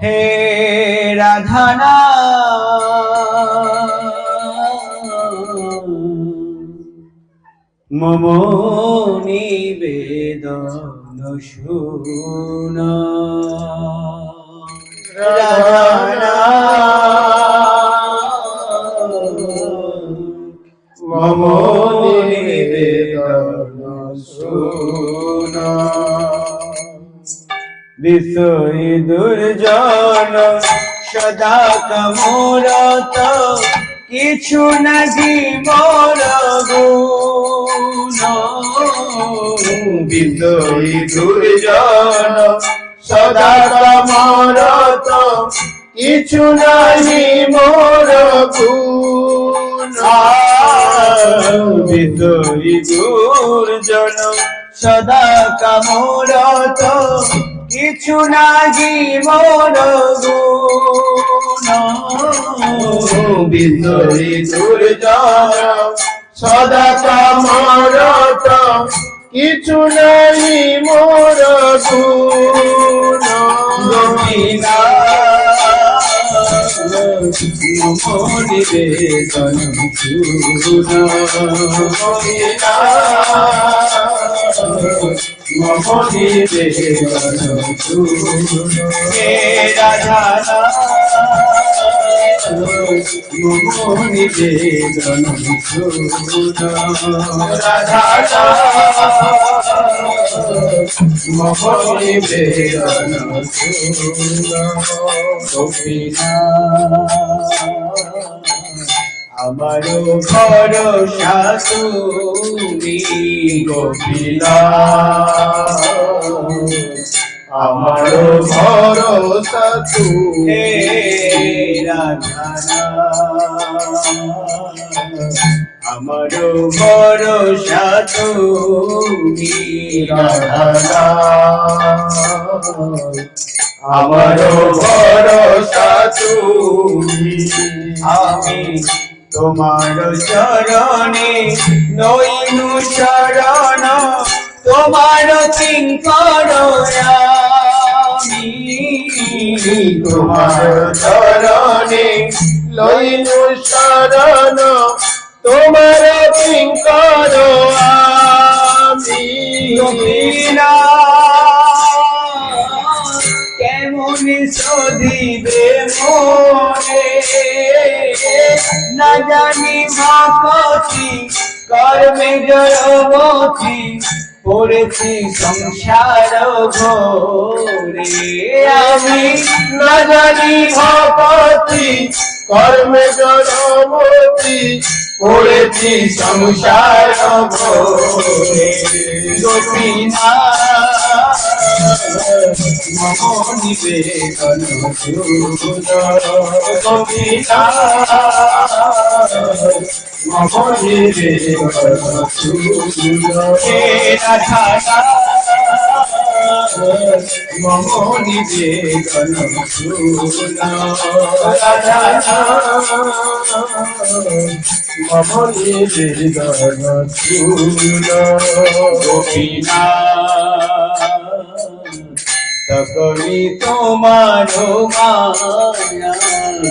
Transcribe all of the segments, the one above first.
হে রাধানা মম নিবেদন শুনা। রাধানা মম বিষয় দুর্জন, সদা কমরত, কিছু নাহি মোর বিষয় দুর্জন, সদা কমরত, কিছু নাহি মোর বিষয় দুর্জন, সদা কামরত কিছু না। গুণ বিদরি দুর্জন সদা কামরত কিছু নাই মোর গুণ গোবিনা মনি বেদন মনি বেদন হে রাধা মনি বেদন রাধা মনি বেদন গোপীনা আমার ভরসা তুমি গোপীনা আমার ভরসা তুমি রাধানা আমার ভরসা তুমি রাধানা আমার ভরসা তুমি আমি তোমার চরণে নইনু শরণ। তোমার কিঙ্কর আমি তোমার চরণে লইনু শরণ তোমার আমি গোপীনা কেমন সদিবে মনে? না জানি ভাবছি কর্মে জড়বতী পড়েছি সংসার ঘোরে আমি না জানি ভাবছি কর্মে জড়বতী পড়েছি সংসার ঘোরে গোপীনা মনি বেদন গোপীনা মনি বেদন হে রাধা মনি বেদন রাধা মনি বেদন গোপীনা সকলি তোমার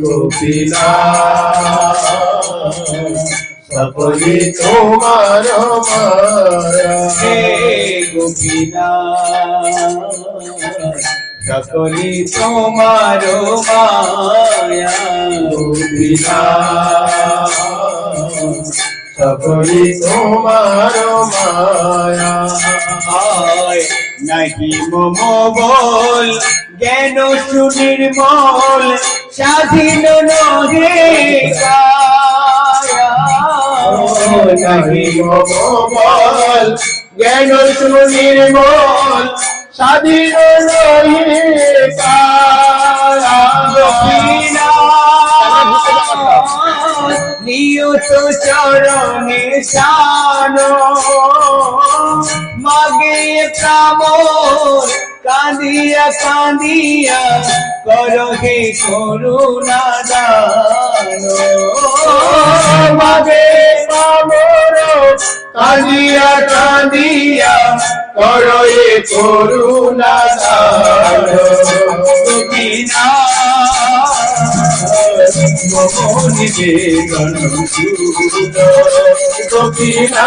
গোপীনা। সকলি তোমার হে গোপীনা। সকলি তোমার মায়া গোপীনা। সকলি তোমার মায়া। হয় নাহি মম বল জ্ঞান সুনির্মল স্বাধীন নহে কায়া নাহি মম বল জ্ঞান সুনির্মল স্বাধীন নহে নিয়ত চরণে শান মাগে কাঁদিয়া কাঁদিয়া করহে করুণা দান মাগে কাঁদিয়া কাঁদিয়া করহে করুণা দান গোপীনা মম নিবেদন গোপীনা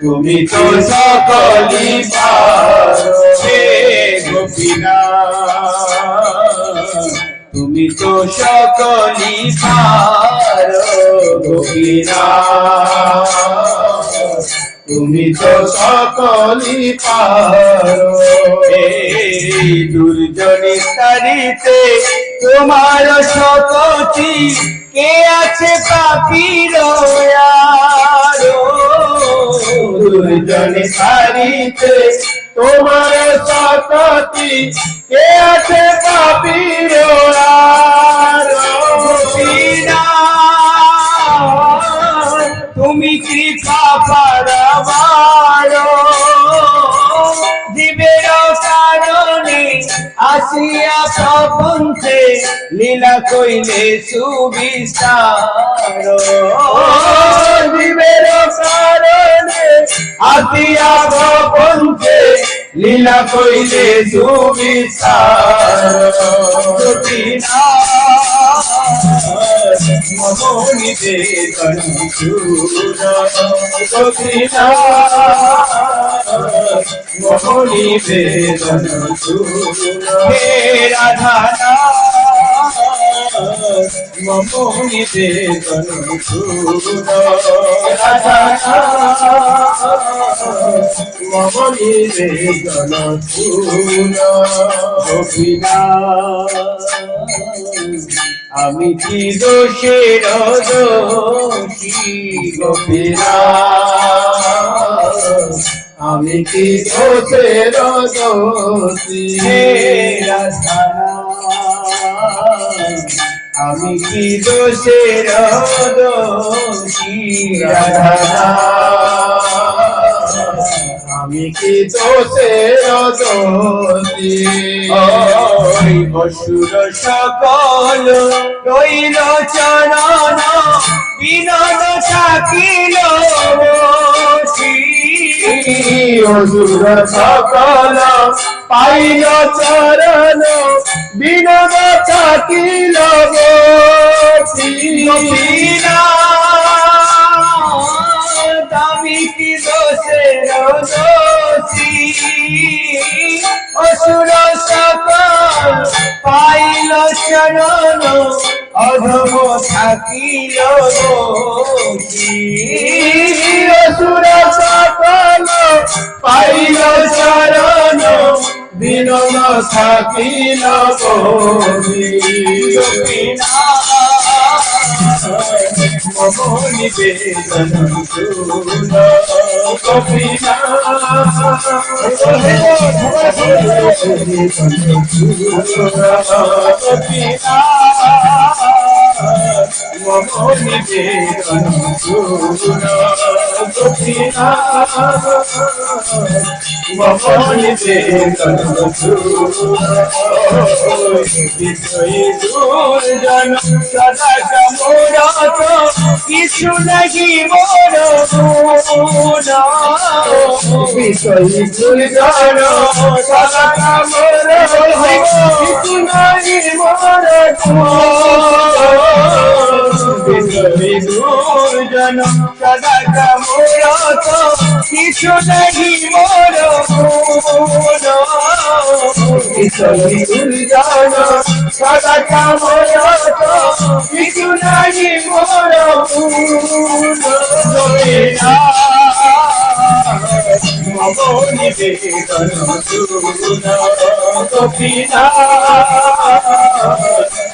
তুমি তো সকলি পারো গোপীনা তুমি তো সকলি পারো গোপীনা তুমি তো সকলি পারো দুর্জনী তারিতে তোমার শতটি কে আছে পাপির দুর্জনী সারিতে তোমার শতটি কে আছে পাপি তুমি আসিয়া প্রপঞ্চে লীলা কইলে সুবিস্তার। জীবের কারণে আসিয়া প্রপঞ্চে লীলা কইলে সুবিস্তার। মমনি বেদন হে রাধা মমনি বেদন রাধা মমনি বেদন গোপীনা আমি কি দোষের দোষী গোপীরা? আমি কি দোষের দোষী আমি কি দোষের দোষী রাধা আমি কি দোষের দোষী ওই অসুর সকল রইল চরণ বিনোদ থাকিল। অসুর সকল পাইল চরণ বিনোদ থাকিল বসি। দোষের দোষী অসুর সকল পাইল চরণ অধম থাকিল অসুর সকল পাইল চরণ বিনোদ থাকিল গোপীনা মমনি বেদন গোপীনা গোপীনা মমনি দুর্জন সদা মোরত কিছু নাহি মোর বিষয়ী দুর্জন সদা মোর কিছু মোর বিষয়ী দুর্জন সদা মোরত কিছু নাহি মোর দুর্জন সদা কামরত কিছু নাহি মোর গোপীনা মমনি বেদন সুনা গোপীনা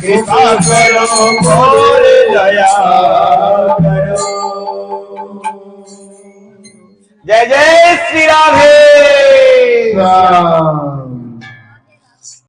কৃপা করো মোরে দয়া জয় জয় শ্রী রাধে।